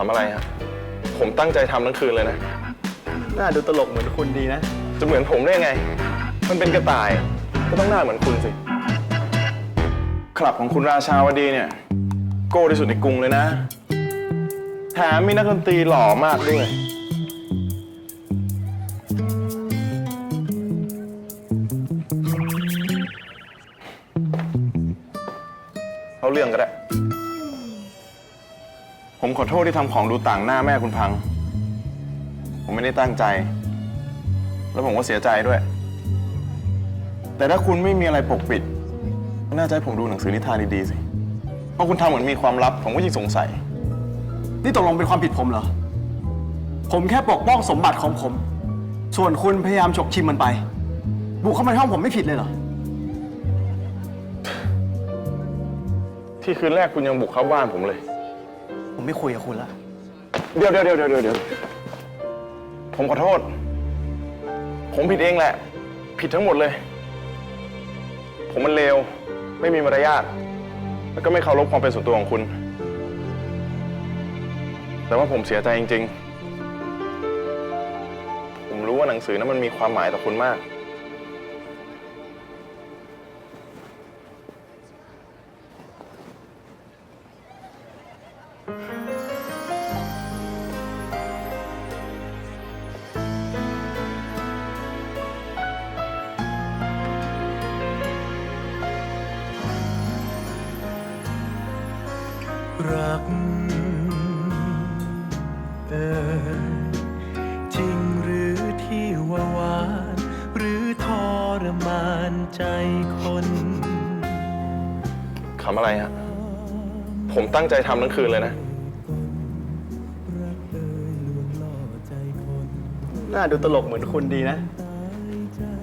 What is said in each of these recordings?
ขำอะไรฮะ ผมตั้งใจทำทั้งคืนเลยนะน่าดูตลกเหมือนคุณดีนะ จะเหมือนผมได้ไง มันเป็นกระต่าย ก็ต้องหน้าเหมือนคุณสิ คลับของคุณราชาวดีเนี่ย โก้ที่สุดในกรุงเลยนะ แถมมีนักดนตรีหล่อมากด้วย เอาเรื่องก็ได้ ผมขอโทษที่ทำของดูต่างหน้าแม่คุณพัง ผมไม่ได้ตั้งใจ แล้วผมก็เสียใจด้วย แต่ถ้าคุณไม่มีอะไรปกปิด น่าจะให้ผมดูหนังสือนิทานดีๆสิ เพราะคุณทำเหมือนมีความลับ ผมก็ยิ่งสงสัย นี่ตกลงเป็นความผิดผมเหรอ ผมแค่ปกป้องสมบัติของผม ส่วนคุณพยายามฉกชิมมันไป บุกเข้ามาในห้องผมไม่ผิดเลยเหรอ ที่คืนแรกคุณยังบุกเข้าบ้านผมเลย ไม่คุยกับคุณแล้วเดี๋ยวเดี๋ยวเดี๋ยวเดี๋ยวเดี๋ยวผมขอโทษ ผมผิดเองแหละ ผิดทั้งหมดเลย ผมมันเลว ไม่มีมารยาท แล้วก็ไม่เคารพความเป็นส่วนตัวของคุณ แต่ว่าผมเสียใจจริง ๆ ผมรู้ว่าหนังสือนั้นมันมีความหมายต่อคุณมาก รักเออจริงหรือที่ว่าหวาน หรือทรมานใจคนขำอะไรฮะ ผมตั้งใจทำทั้งคืนเลยนะน่าดูตลกเหมือนคุณดีนะ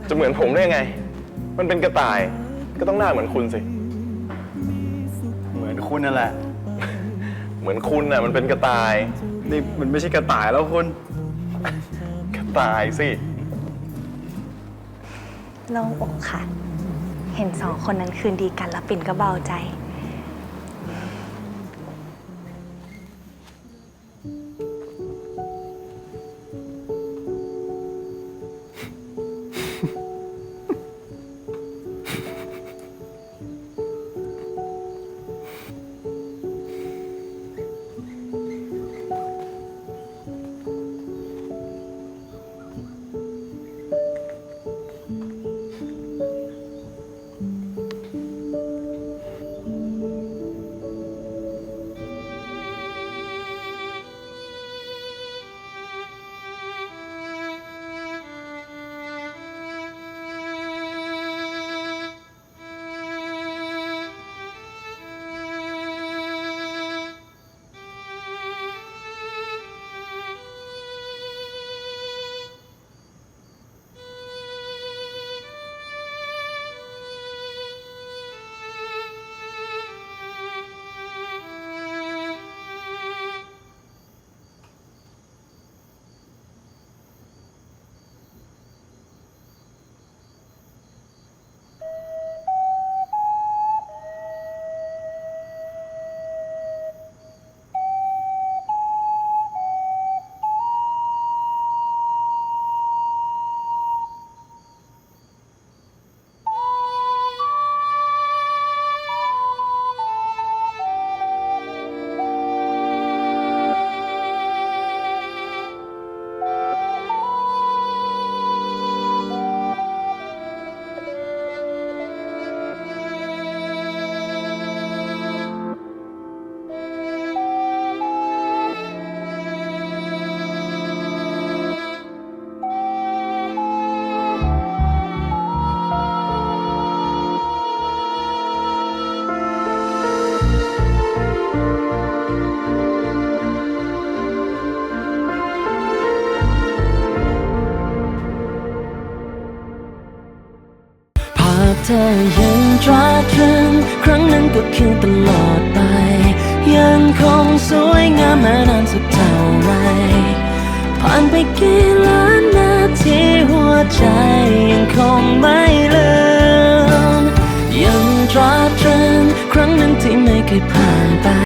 จะเหมือนผมได้ไง มันเป็นกระต่าย ก็ต้องหน้าเหมือนคุณสิ เหมือนคุณนั่นแหละ เหมือนคุณน่ะมันเป็นกระต่าย นี่มันไม่ใช่กระต่ายแล้วคุณ กระต่ายสิโล่งอกค่ะ เห็นสองคนนั้นคืนดีกันแล้วปิ่นก็เบาใจ เธอยังตราตรึงครั้งนั้นก็คือตลอดไป ยังคงสวยงามมานานสักเท่าไร ผ่านไปกี่ล้านนาทีหัวใจยังคงไม่ลืมยังตราตรึงครั้งนั้นที่ไม่เคยผ่านไป